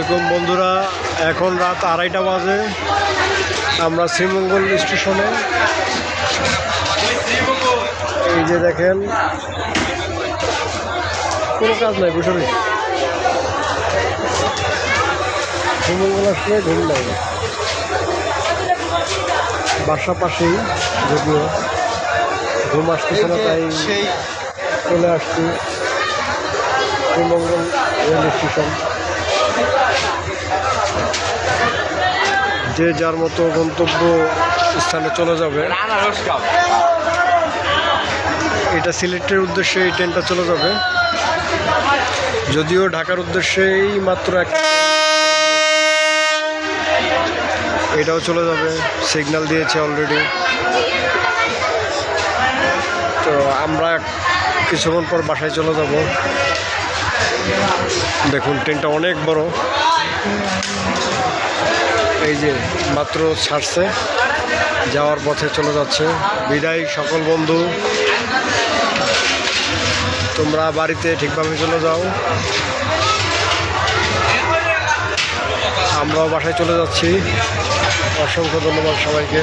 আলাইকুম বন্ধুরা এখন রাত আড়াইটা বাজে। আমরা শ্রীমঙ্গল স্টেশনে। এই যে দেখেন কোনো কাজ নাই বসে। শ্রীমঙ্গল আসলে ঘুম লাগে বাসা পাশেই যদিও ঘুম আসতেছে না তাই চলে আসছি। Sreemangal rail station. যে যার মতো গন্তব্য স্থানে চলে যাবে। এটা সিলেটের উদ্দেশ্যে এই ট্রেনটা চলে যাবে। যদিও ঢাকার উদ্দেশ্যেই মাত্র এক এটাও চলে যাবে। সিগন্যাল দিয়েছে অলরেডি তো আমরা কিছুক্ষণ পর বাসায় চলে যাব। দেখুন ট্রেনটা অনেক বড়। এই যে মাত্র ছাড়ছে, যাওয়ার পথে চলে যাচ্ছে। বিদায় সকল বন্ধু, তোমরা বাড়িতে ঠিকভাবে চলে যাও। আমরাও বাসায় চলে যাচ্ছি। অসংখ্য ধন্যবাদ সবাইকে।